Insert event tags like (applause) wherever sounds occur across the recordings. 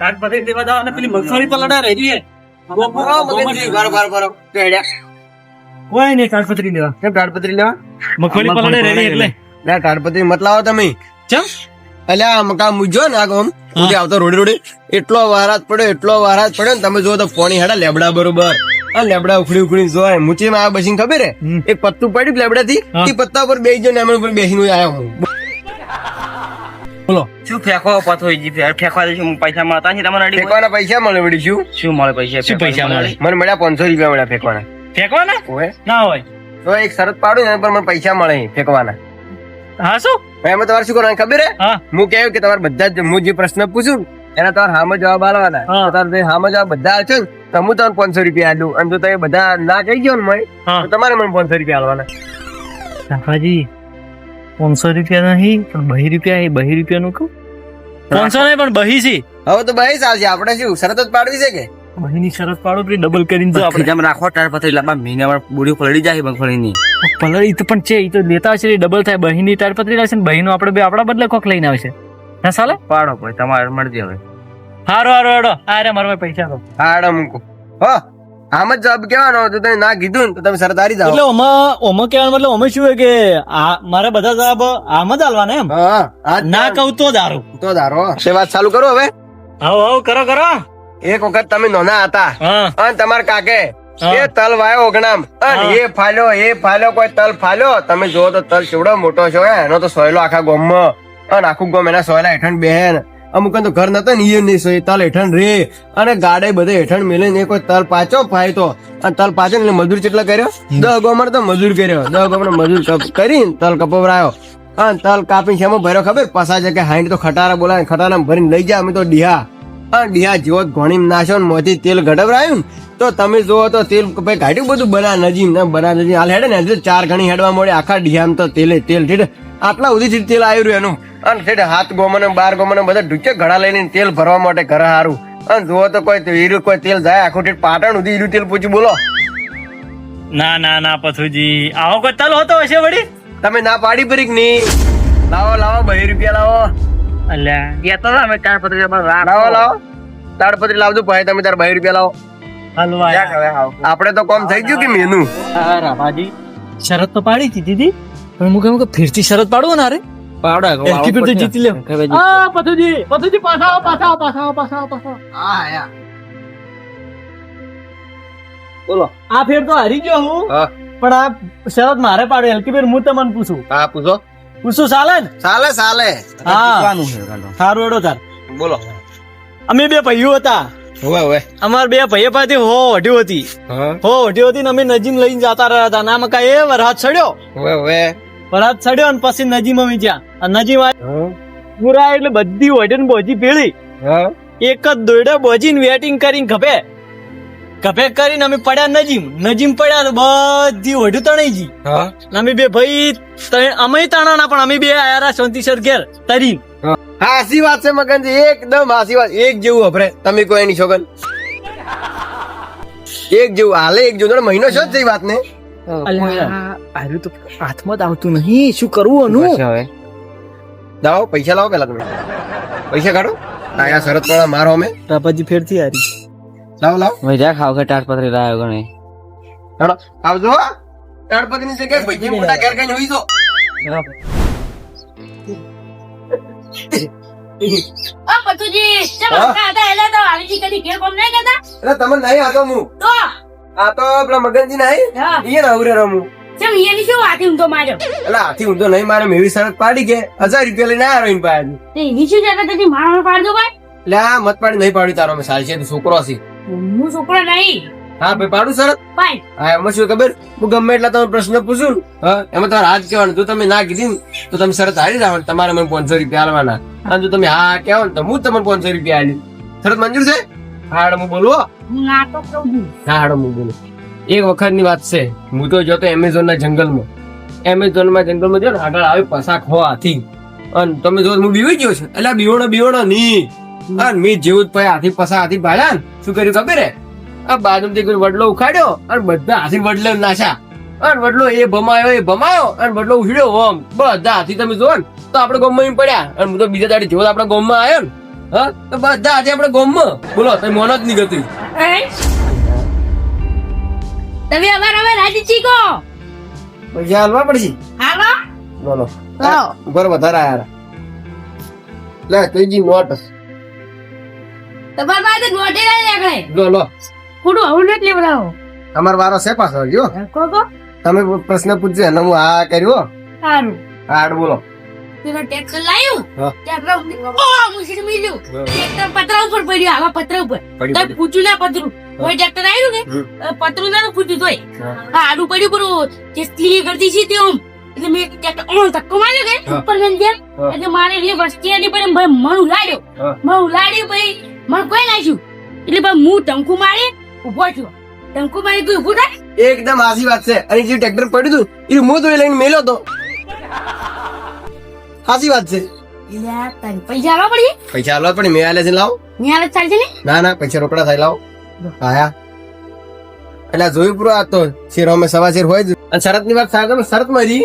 તાડપત્રી લેવા જાઓ અને પેલી મગફળી પલાડા રહી ગઈ હા, મગનજી, બરો, બરો, બરો. તો હેડ્યા. કોઈ નહીં તાડપત્રી લેવા. કેમ તાડપત્રી લેવા? મગફળી પલાડે રહી એટલે. ના તાડપત્રી મત લાવો તમે. ચમ? અલ્યા મકા મુજો ને આ ગોમ આવતો રોડે રોડે. એટલો વારાત પડ્યો એટલો વારાત પડ્યો ને તમે જો તો પોણી હેડા લેબડા બરોબર. આ લેબડા ઉખડી ઉખડી જોય મુચી માં આ બસીને ખબર હે? એક પત્તું પડ્યું લેબડા થી એ પત્તા ઉપર બેસી જો ને એમના ઉપર બેસીને આયો હું. બોલો. શું ફેંકો પથો જી ફેર? ફેંકવા દે શું પૈસા મળતા છે તમારા અડી ફેંકવાના પૈસા મળે વળી શું? શું મળે પૈસા? શું પૈસા મળે? મને મળ્યા પાંચસો રૂપિયા મળ્યા ફેંકવાના. ફેંકવાના? હોય ના હોય. તો એક શરત પાડું ને એના પર મને પૈસા મળે ફેંકવાના. હા શું? એમાં તમારે શું કરવાનું ખબર હે? હું. કહ્યું કે તમારે બધા જ હું જે પ્રશ્ન પૂછું એના તમારે હામો જવાબ આલવાના. તમારે હામો જવાબ બધા આવશે ને તો હું તમને પાંચસો રૂપિયા આલું. અને જો તમે બધા ના કહી ગયો ને મને તો તમારે મને પાંચસો રૂપિયા આલવાના. કાકાજી પાંચસો રૂપિયા નહીં પણ બહી રૂપિયા એ બહી રૂપિયાનું કહું? પાંચસો નહીં પણ બહી છે. હવે તો ભાઈ ચાલશે આપણે શું શરત જ પાડવી છે કે? બહીની શરત પાડો પેલી ડબલ કરીને જો આપણે. જેમ રાખો તાર પછી લાંબા મહિનામાં બુડી પલળી જાય મગફળીની ની ઈ તો પણ છે એ તો લેતા હશે ડબલ થાય બહીની તાડપત્રી લાવશે ને બહીનો આપણે બે આપણા બદલે કોક લઈને આવશે. ના સાલે? પાડો ભાઈ તમારે મરજી હવે. હારો હારો હારો આ રે મારા પૈસા તો હાડો મૂકો. હો. આમ જ જવાબ કહેવાનો તો તમે ના કીધું ને તો તમે સરદારી જાઓ. એટલે ઓમાં ઓમાં કહેવાનો મતલબ ઓમે શું હોય કે આ મારા બધા જવાબ આમ જ આલવાના એમ? હા ના કહું તો દારૂ તો ધારો. છે વાત ચાલુ કરો હવે. આવો આવો કરો કરો. એક વખત તમે નોના હતા. અને તમારા કાકે એ તલ વાયો ઓગણામ. અને એ ફાલ્યો એ ફાલ્યો કોઈ તલ ફાલ્યો? તમે જો તો તલ કેવડો મોટો છો એનો તો સોયલો આખા ગોમમાં. અને આખું ગોમ એના સોયલા હેઠળ બેહેન. અમુક તો ઘર નતા ને ઈ નહીં સોય તલ હેઠળ રે. અને ગાડે બધે હેઠળ મેલે ને કોઈ તલ પાછો ફાય તો અને તલ પાછો ને એટલે મજૂર કેટલા કર્યો? દહ ગોમર તો મજૂર કર્યો. દહ ગોમર મજૂર કપ- કરી તલ કપવરાયો. અને તલ કાપી છે ભર્યો ખબર? પસા છે કે હાઈન તો ખટારા બોલાય ખટારા ભરીને લઈ જાય અમે તો ડીહા. આ ડીહા જેવો ઘણી નાશો ને મોથી તેલ ગઢવરાયું તો તમે જુઓ તો તેલ ભાઈ કાઢ્યું બધું બના નજીમ ને બના નજીમ. હાલ હેડે ને ચાર ઘણી હેડવા મળે આખા ડીહામ તો તેલે તેલ ઠીક આટલા સુધી તેલ આવ્યું રહ્યું એનું. અને ઠીક હાથ ગોમને બાર ગોમને બધા ઢૂચે ઘડા લઈને તેલ ભરવા માટે ઘરે હારું. અને જુઓ તો કોઈ હીરું કોઈ તેલ જાય આખું ઠીક પાટણ સુધી હીરું તેલ પૂછ્યું બોલો. ના ના ના પથુજી. આવો કોઈ તલ હોતો હશે વળી? તમે ના પાડી પરી કે નહીં લાવો લાવો બહી રૂપિયા લાવો. અલ્યા ગયા તો અમે તાર પથરી લાવો લાવો. તાડપત્રી લાવજો ભાઈ તમે તાર બહી રૂપિયા લાવો. હલવા આપણે તો કોમ થઈ ગયું કે મેનું? રામાજી શરત તો પાડી હતી દીદી. પણ હું કહું કે ફીરથી શરત પાડવો ને અરે પાવડો એલકી પર જીતી લે આ પથુજી પથુજી પાછા આવો પાછા આવો પાછા આવો પાછા આવો પાછા હા આયા બોલો. આ ફેર તો હારી ગયો હું. પણ આ શરત મારે પાડે એલકી પર હું તમને પૂછું. હા પૂછો. પૂછું ચાલે ને ચાલે ચાલે હા. જીતવાનું છે કાં તો. સારું એડો તાર. બોલો. અમે બે ભાઈઓ હતા. હવે હવે. અમાર બે ભાઈઓ પાસે હો વઢી હતી. હો. વઢી હતી ને અમે નજીમ લઈને જતા રહ્યા હતા. ના મકા એ વરસાદ ચડ્યો? હવે હવે. વરસાદ ચડ્યો અને પછી નજીમ અમે જ્યાં નજીમ પૂરા એટલે બધી વઢે બોજી ભેળી. એક જ દોડે બોજીને વેટિંગ કરીને ખભે ખભે કરીને અમે પડ્યા નજીમ. નજીમ પડ્યા તો બધી વઢું તણાઈ જી અમે બે ભાઈ અમે તાણાના પણ અમે બે આયા શાંતિસર ઘેર તરી હાસી વાત છે મગનજી. એકદમ હાસી વાત. એક જેવું હભરે તમે કોઈ એની છોકન એક જેવું. હાલે એક જેવું. મહિનો છો જ વાત ને આર્યું તો હાથમાં જ આવતું નહીં. શું કરવું બસ હવે? લાવો પૈસા લાવો પેલા તમે. પૈસા કાઢો. આયા શરત વાળા મારો અમે. રાપાજી ફેરથી હારી. લાવો લાવો. મજા ખાવ કે તાર લાવ્યો ગણે. ચાલો આવજો હો. જગ્યાએ ભાઈજી મોટા ઘેર કઈ હોઈ જો ઓ પતુજી ચમ હા? હમણાં તો વાલીજી કદી ઘેર કોમ નહીં કરતા એટલે તમે નહીં આતો હું. તો આ તો પેલા મગનજી ના ઈ ને રમું. ચમ એની શું વાતી ઊંધો માર્યો? એટલે હાથી ઊંધો નહીં મારે મેવી શરત પાડી કે હજાર રૂપિયા લઈને આવ્યો એની પાસે તે એની શું જતા તેથી મારવા પાડજો ભાઈ? એટલે મત પાડી નહીં પાડી તારો મેં સાલ છે છોકરો છે. હું છોકરો નહીં. હા ભાઈ પાડું શરત? હા એમાં શું ખબર? હું ગમે એટલા તમે પ્રશ્ન પૂછું હા એમાં તમારે હાથ કહેવાનું જો તમે ના કીધી તો તમે શરત હારી જવાનું તમારે મને પાંચસો રૂપિયા આલવાના. અને જો તમે હા કહેવો ને તો હું તમને પાંચસો રૂપિયા આલી. શરત મંજૂર છે? હા હાડો હું. બોલવો હું ના તો કહું છું. હા બોલું. એક વખતની વાત છે હું તો જતો એમેઝોન ના જંગલમાં. એમેઝોનમાં જંગલમાં જો ને આગળ આવી પસાક હો હાથી અને તમે જો હું બીવી ગયો છે. એટલે બીવણો બીવણો ની અને મેં જેવું જ પછી હાથી પસા હાથી ભાડ્યા શું કર્યું ખબર હે? આ બાજુથી કોઈ વડલો ઉખાડ્યો અને બધા હાથી વડલે નાશા અને વડલો એ ભમાયો એ ભમાયો અને વડલો ઉછળ્યો ઓમ. બધા હાથી તમે જોવો ને તો આપણે ગામમાં પડ્યા. અને હું તો બીજા દાડે જેવો આપણા ગામમાં આવ્યો ને. હા? તો બધા આજે આપણે ગોમમાં. બોલો તમે મોન જ નહીં ગતી? તમે અમાર હવે રાજી ચીકો પૈસા હાલવા પડશે? હાલો. બોલો. ઉપર વધારે આયા લે ત્રીજી નોટ. તમાર પાસે નોટે નહીં લેકડે લો લો. ખોટું આવું નથી લેવડાવો. તમાર વારો છે પાછો જો કો કો. તમે પ્રશ્ન પૂછજો અને હું આ કર્યો સારું. હાડ બોલો. પેલો ટ્રેક્ટર લાવ્યું. ટ્રેક્ટર ઓ મુસીડ મિલ્યું. ટ્રેક્ટર પતરા ઉપર પડ્યો આવા પતરા ઉપર. તો પૂછ્યું ના પતરું. કોઈ ટ્રેક્ટર આવ્યું ને. પતરું ના પૂછ્યું તોય. આડું પડ્યું પણ જે સ્ત્રી કરતી છે તે એટલે મેં ટ્રેક્ટર ઓમ ધક્કો માર્યો કે ઉપર મેં જેમ. એટલે મારે એ વસ્તી આની પર ભાઈ મન ઉલાડ્યો. મન ઉલાડ્યું ભાઈ મન કોઈ નાખ્યું. એટલે ભાઈ હું ટંકુ મારી ઊભો થયો. ટંકુ મારી તું ઉભું થાય? એકદમ આસી વાત છે. અને જે ટ્રેક્ટર પડ્યું હતું એ હું તો લઈને મેલો તો. સાચી વાત છે. પૈસા આલવા પડી? પૈસા આલવા પડે મેં આલે છે લાવ. મેં આલે ચાલશે ને? ના ના પૈસા રોકડા થાય લાવ. આયા. એટલે જોયું પૂરો આ તો શેરો અમે સવા શેર હોય જ. અને શરતની વાત સાહેબ તમે શરત મારી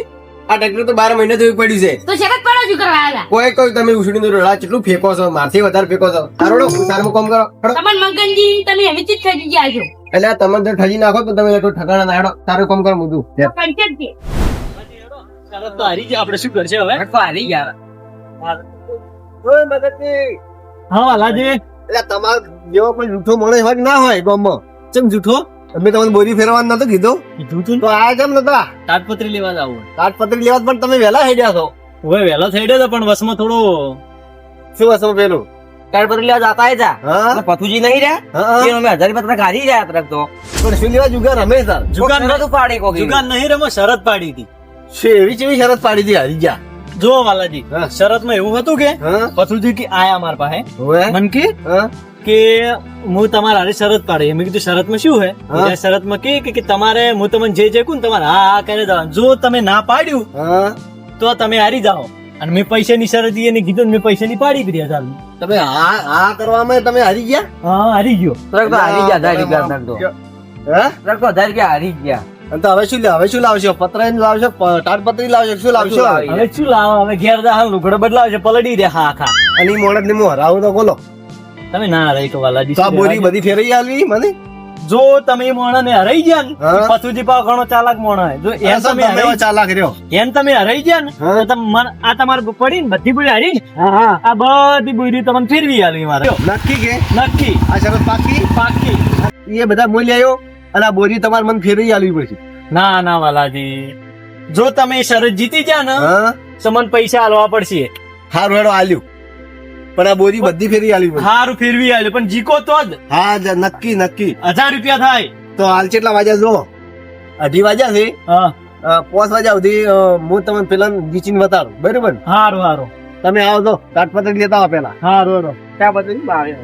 આ ટ્રેક્ટર તો બાર મહિના જોયું પડ્યું છે. તો શરત પડો શું કરવા આવ્યા. કોઈ કોઈ તમે ઉછળી રડા કેટલું ફેંકો છો મારથી વધારે ફેંકો છો. તારોડો તારું કામ કરો. તમાર મંગનજી તમે એવી ચીજ થઈ ગયા છો. એટલે તમે જો ઠજી નાખો તો તમે એટલું ઠકાણા નાડો તારું કામ કરો બધું પંચાયત તો હારી ગયા. આપણે શું કરશે હવે? હારી ગયા હા વાલાજી. એટલે તમાર જેવો કોઈ જૂઠો મળે હોય ના હોય ગામમાં? ચમ જૂઠો? તમે તમને બોરી ફેરવાનું નતો કીધું. કીધું તું તો આ કેમ નતા તાટપત્રી લેવા જવું તાટપત્રી લેવા પણ તમે વહેલા થઈ ગયા છો. હવે વેલા થઈ ગયો પણ વસમાં થોડો શું વસમાં પેલું? તાટપત્રી લેવા જાતા હતા હા. પથુજી નહીં રહ્યા? હા એ અમે હજાર પત્ર કાઢી રહ્યા તરફ તો. પણ શું લેવા જુગાર રમે સર જુગાર નતું પાડી કોક જુગાર નહીં રમો શરત પાડી હતી. એવી કેવી શરત પાડી હતી હારી ગયા જો વાલાજી હા. શરતમાં એવું હતું કે હા. પથુજી કે આયા માર પાસે. મન કે કે હું તમારા હારે શરત પાડી. મેં કીધું શરતમાં શું હે? હા. શરતમાં કે કે- તમારે હું તમને જે જે કહું ને તમારે હા હા કરી દેવાનું જો તમે ના પાડ્યું હા. તો તમે હારી જાઓ. અને મેં પૈસા ની શરત એને કીધું ને મેં પૈસાની પાડી દીધી ચાલુ તમે આ આ કરવામાં તમે હારી ગયા? હા હારી ગયો. હારી ગયા હજાર હા? હજાર રૂપિયા હારી ગયા. અને તો હવે શું હવે શું લાવશો? પતરા લાવશો? તાડપત્રી લાવશો? શું લાવશો? હવે શું લાવો હવે ઘેર દા હાલ લુગડો બદલાવશે પલડી દે હા ખા અને ઈ મોણસ ને હું હરાવું તો બોલો. તમે ના હરાઈ તો વાલાજી તો બોરી બધી ફેરવી આલવી મને? જો તમે મોણા ને હરાઈ ગયા ને હા. પથુજી પાવ ઘણો ચાલાક મોણા જો એમ તમે તમે હરાઈ ચાલાક રહ્યો. એમ તમે હરાઈ ગયા ને તો મન- આ તમારે પડી ને બધી બોરી હરી આ બધી બોરી તમને ફેરવી આલવી મારે. નક્કી કે? નક્કી. આ શરત પાકી? પાકી. એ બધા મૂલ્ય આવ્યો અને આ બોરી તમારે મને ફેરવી આલવી પડશે. ના ના વાલાજી. જો તમે શરત જીતી જા ને તો મને પૈસા આલવા પડશે. હારું હેડો આલ્યું. પણ આ બોરી બધી ફેરવી આલવી પડશે. હારું ફેરવી આલ્યું પણ જીકો તો જ. હા નક્કી નક્કી. હજાર રૂપિયા થાય. તો હાલ કેટલા વાગ્યા જો અઢી વાગ્યા છે? પાંચ વાગ્યા સુધી હું તમને પેલા જીચીને બતાડું. બરોબર? હારું હારું. તમે આવો તો તાટપત્રી લેતા આવો પેલા. હારું હારું. ત્યાં પછી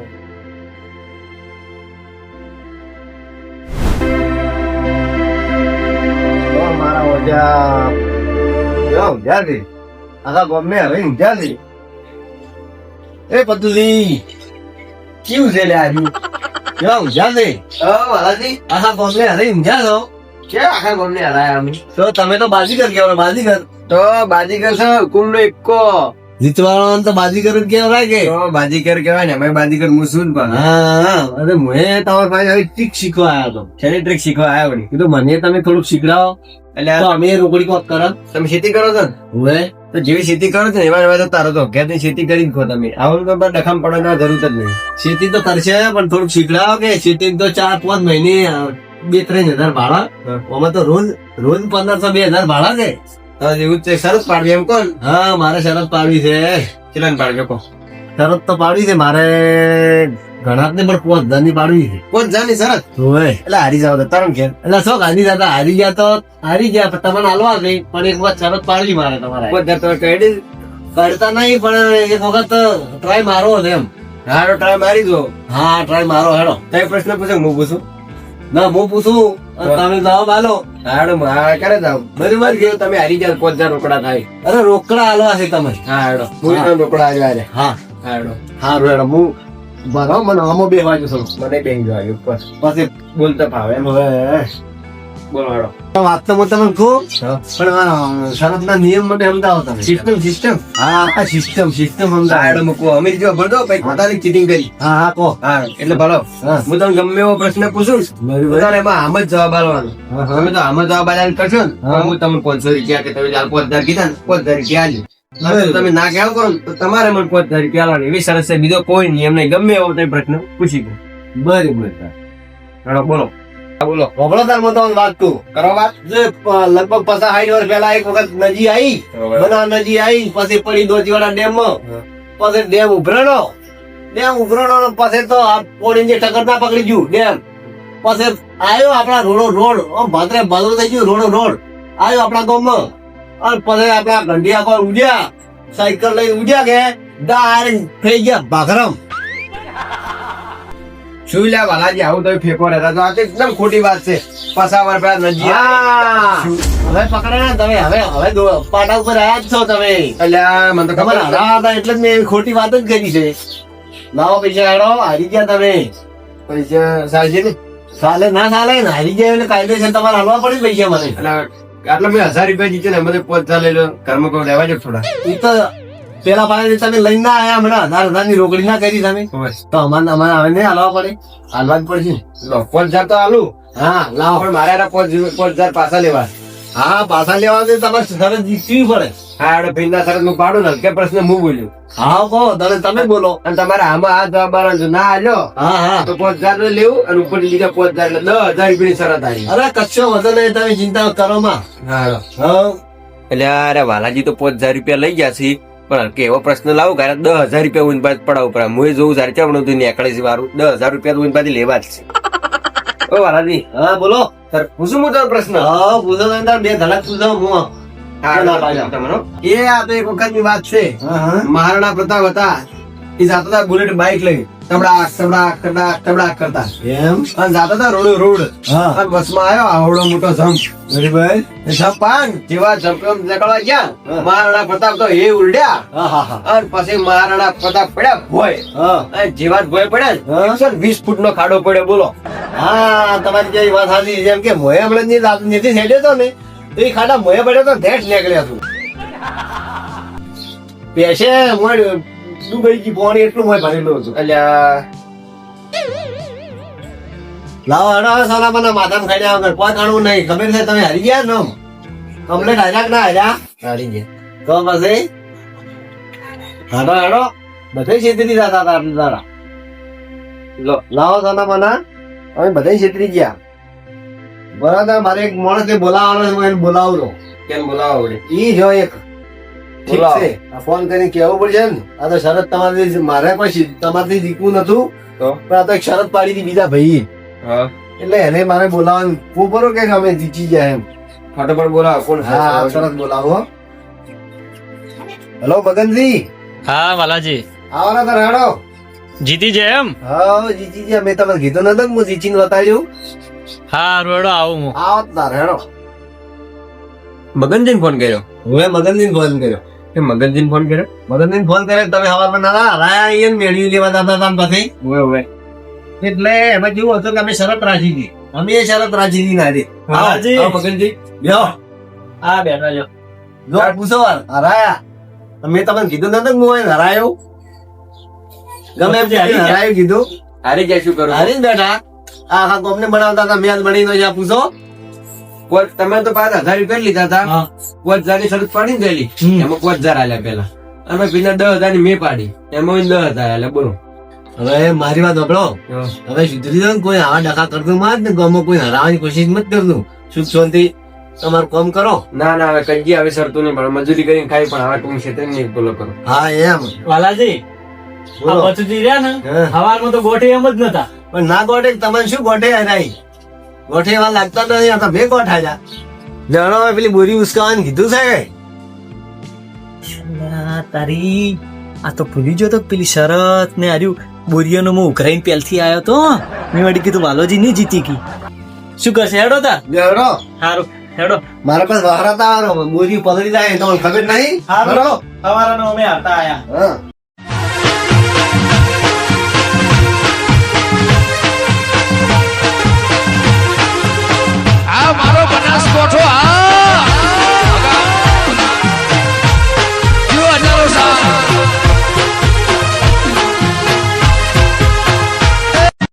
કેવા ઊંઘ્યા છે આખા ગામને હવે છે એ પતુલી કેવું છે લે આજુ ઊંઘ્યા છે હા મારાજી આખા ગામને હવે છો? ક્યાં આખા ગામને હરાયા અમે? તો તમે તો બાજીગર કહેવાય બાજીગર. તો બાજીગર છે કુંડો એકો જીતવાનો તો બાજીગર જ કહેવાય કે. તો બાજીગર કહેવાય ને અમે બાજીગર મુસુન પણ. હા અરે મેં તમારા પાસે હવે ટ્રીક શીખવા આવ્યો હતો શેની ટ્રીક શીખવા આવ્યો કીધું મને તમે થોડુંક શીખડાવો. એટલે તો અમે રોકડી કોક કરો. તમે ખેતી કરો છો ને? તો જેવી ખેતી કરો છો ને એવા એવા તો તારો તો. ઘેર ખેતી કરી ખો તમે. આવું તો ડખામ પડવાની જરૂર જ નહીં. ખેતી તો કરશે પણ થોડુંક શીખડાવો કે ખેતી તો ચાર પાંચ મહિને બે ત્રણ હજાર ભાડા. આમાં તો રોજ રોજ પંદરસો બે હજાર ભાડા છે. એવું જ છે. શરત પાડવી એમ કોણ? હા મારે સરસ પાડવી છે. કેટલા પાડવી? કહો શરત તો પાડવી છે. મારે ઘણા ને પણ પોત હજાર પાડવી છે. પોત હજાર સરસ હોય એટલે હારી જાવ તરણ કે એટલે શું હારી જતા હારી ગયા તો હારી ગયા પણ તમને હાલવા નહીં પણ એક વખત શરત પાડવી મારે તમારે. પોત તમે કહી કરતા નહીં પણ એક વખત ટ્રાય મારો છે એમ. હા ટ્રાય મારી દો હા ટ્રાય મારો હેડો. કઈ પ્રશ્ન પૂછે હું પૂછું? ના હું પૂછું. તમે જવાબ હાલો હાડો હા કરે જાવ બધું મારી ગયો તમે હારી ગયા પાંચ હજાર રોકડા થાય. અરે રોકડા હાલવા છે તમે. હા હેડો. હું રોકડા આવ્યા હા હેડો. હા હેડો. હું બરાબર મને આમાં બે વાગ્યો સર. મને બે વાગ્યો ઉપર પછી બોલતા ફાવે હવે બોલો વાત તો હું તમને કહું પણ આ શરતના નિયમ માટે સમજાવો તમે સિસ્ટમ સિસ્ટમ હા સિસ્ટમ સિસ્ટમ સમજાવો મૂકવો. અમે જો ભરતો પછી પોતાની ચીટિંગ કરી. હા હા કહો. હા એટલે ભલો. હું. તમને ગમે એવો પ્રશ્ન પૂછું. બધાને એમાં આમ જ જવાબ આલવાનો. તમે તો આમ જ જવાબ આલ્યા કરશો ને. હા. તમને પાંચસો રૂપિયા કે તમે પાંચ હજાર કીધા ને. પાંચ હજાર રૂપિયા તમે ના કહેવા કરો તો તમારે મને કોઈ હજાર રૂપિયા એવી સરસ છે બીજો કોઈ નહીં. એમને ગમે એવો તમે પ્રશ્ન પૂછી ગયો બરી બરી બોલો. બોલો. હોભળો તાર મતો વાત તું કરો વાત. લગભગ પસા હાઈડ વર્ષ પહેલા એક વખત નજી આવી બના નજી આવી પછી પડી દોચીવાડા ડેમમાં પછી ડેમ ઉભરાણો. ડેમ ઉભરાણો પછી તો આ પોડી જે ટક્કર ના પકડી ગયું ડેમ. પછી આવ્યો આપણા રોડો રોડ. ભાદરે ભાદરો થઈ ગયું રોડો રોડ. આવ્યો આપણા ગામમાં અને પછી આપણા ગંડિયા કોઈ ઉડ્યા સાયકલ લઈ ઉડ્યા કે ડાયરેક્ટ થઈ ગયા ભાખરમ શું લ્યા વાલાજી આવું તો ફેંકો રહેતા તો આ તો એકદમ ખોટી વાત છે. પાછા વાર પેલા નજી હવે પકડ્યા તમે. હવે હવે પાટા ઉપર આયા છો તમે. એટલે મને તો ખબર હરા હતા એટલે જ મેં ખોટી વાત જ કરી છે. લાવો પૈસા હારો હારી ગયા તમે. પૈસા સાલજી ને? ચાલે ના ને હારી ગયા એટલે કાયદેસર તમારે હાલવા પડે પૈસા મને. આટલા મેં હજાર રૂપિયા જીત્યો ને અમે પોચ લઈ લો. ઘરમાં કોઈ લેવા જો થોડા. એ તો પેલા પાસે તમે લઈને ના આયા હમણાં. હજાર હજારની રોકડી ના કરી તમે. તો અમારે અમારે હવે નહીં હાલવા પડે. હાલવા જ પડશે. પાંચ હજાર તો હાલું. હા લાવો. પણ મારે પાંચ હજાર પાછા લેવા હા પાછા લેવા દે તમારે સરસ જીતવી પડે. હા એટલે ભીંડા સરસનું પાડું ને કે પ્રશ્ન હું બોલ્યું. હા કહો તમે તમે બોલો. અને તમારે આમાં આ જવાબ ના આલ્યો હા હા. તો પાંચ હજાર લેવું અને ઉપર લીધા પાંચ હજાર એટલે દસ હજાર રૂપિયાની શરત આવી. અરે કશો વધુ નહીં તમે ચિંતા કરો માં. હા. એટલે અરે વાલાજી તો પાંચ હજાર રૂપિયા લઈ ગયા છે. પણ કે એવો પ્રશ્ન લાવો કારણ દસ હજાર રૂપિયા ઊંધ પડા ઉપર હું જોઉં સારી ચમણું તું નીકળે છે મારું દસ હજાર રૂપિયા ઊંધ લેવા જ છે. (laughs) ઓ વાલાજી. હા બોલો. સર પૂછું હું તમારો પ્રશ્ન? હા પૂછો તમે તાર બે ધડક પૂછો હું હા, ના પાડ્યા. તમારો. એ આ તો એક વખતની વાત છે. હા હા. મહારાણા પ્રતાપ હતા. એ જાતા હતા બુલેટ બાઇક લઈ તબડાક તબડાક તબડાક તબડાક કરતા. એમ? અને જાતા હતા રોડ રોડ. હા. અને બસમાં આવ્યો આવડો મોટો જમ્પ બરાબર એ જેવા જમ્પ નીકળવા ગયા. મહારાણા પ્રતાપ તો એ ઉલડ્યા હા હા હા. અને પછી મહારાણા પ્રતાપ પડ્યા ભોય. અને જેવા જ ભોય પડ્યા. વીસ ફૂટ નો ખાડો પડ્યો બોલો. હા, તમારી જે વાત સાચી જેમ કે મોએ હમણાં નીતિ હેડ્યો તો ને એ ખાડા મોએ પડ્યો તો ધેટ નીકળ્યા તું. પેશે મોય ડૂબાઈ ગઈ પોણી એટલું મોય ભરેલું હતું. અલ્યા. લાવો હડો હવે સોના મને માથામાં ખાડ્યા વગર. કોઈ કાણું નહીં. ખબર છે તમે હારી ગયા ને કમ્પ્લેટ હાર્યા ના હાર્યા? હારી ગયા. તો પછી? હાડો હડો બધે છેતી જતા હતા તારા લો, લાવો સોના બના અમે બધા છેતરી ગયા. બરાબર મારે એક માણસ બોલાવવાનો છે એને બોલાવું કેમ બોલાવો? ઈ જો એક. ઠીક છે. આ ફોન કરીને કેવું પડશે ને આ તો શરત તમારી મારે કોઈ તમારથી જીતવું નતું પણ આ તો એક શરત પાડી હતી બીજા ભાઈ એટલે એને મારે બોલાવવાનું. હું બરો કે અમે જીતી જાય એમ. ફટાફટ બોલાવો કોણ હા શરત બોલાવો હેલો મગનજી હા વાલાજી આવવાના તો રાડો. જીતી જાય એમ? હા જીતી જાય મેં તમને કીધું નતો હું જીતીને બતાવ્યું હા રોડો આવું હું. આવો તાર હેડો. મગનજીન ફોન કર્યો. હું મગનજીન ફોન કર્યો. એ મગનજીન ફોન કર્યો? મગનજીન ફોન કર્યો તમે હવારમાં ના રાયા અહીંયા મેળવી લેવા દાદા તાન ને પછી? ઓવે ઓવે એટલે એમાં જેવું હતું કે અમે શરત રાખી હતી. અમે એ શરત રાખી હતી વાલાજી. આવો. મગનજી. લ્યો આ બેઠા જો જો પૂછો વાર. હરાયા મેં તમને કીધું નતું કે હું હરાયો ગમે એમ હારી હરાયું કીધું. હારી ગયા શું કરું? હારી બેઠા. આ આખા કોમને બનાવતા હતા? મેચ બનીને જ્યાં પૂછો. તમે તો પાંચ હજાર રૂપિયા લીધા હતા. પાંચ હજારની શરત પાડી ને ગયેલી એમાં પાંચ હજાર આલ્યા પેલા અને પેલા દસ હજારની મેં પાડી. એમાં દસ હજાર આલ્યા. બોલો. હવે મારી વાત સાંભળો હવે સુધરી જાઓ કોઈ આવા ડખા કરતું માં જ ને ગામમાં કોઈ હરાવવાની કોશિશ મત કરતું સુખ શાંતિ. તમારું કામ કરો. ના ના હવે કઈ હવે શરતું નહીં પણ મજૂરી કરીને ખાઈ પણ આવા ટૂંક ક્ષેત્રે નહીં બોલો કરો. હા એમ. વાલાજી આ બચુજી રહ્યા ને હવારમાં તો ગોઠે એમ જ નતા. પણ ના ગોઠે તમને શું ગોઠે હરાઈ ગોઠે એવા લાગતા નથી આ તો બે ગોઠા જા. જાણો પેલી બોરી ઉસકાવાનું કીધું છે તારી આ તો ભૂલી ગયો તો પેલી શરત ને હાર્યું બોરીઓનો હું ઉઘરાઈને પેલથી આવ્યો તો મેં વળી કીધું વાલોજી નહીં જીતી કી. શું કરશે હેડો તા? હેડો સારું હેડો. મારા પાસે વહારા તા બોરી પલળી જાય તો ખબર નહીં. હારું. અમે હતા આયા. હા. 三十多串啊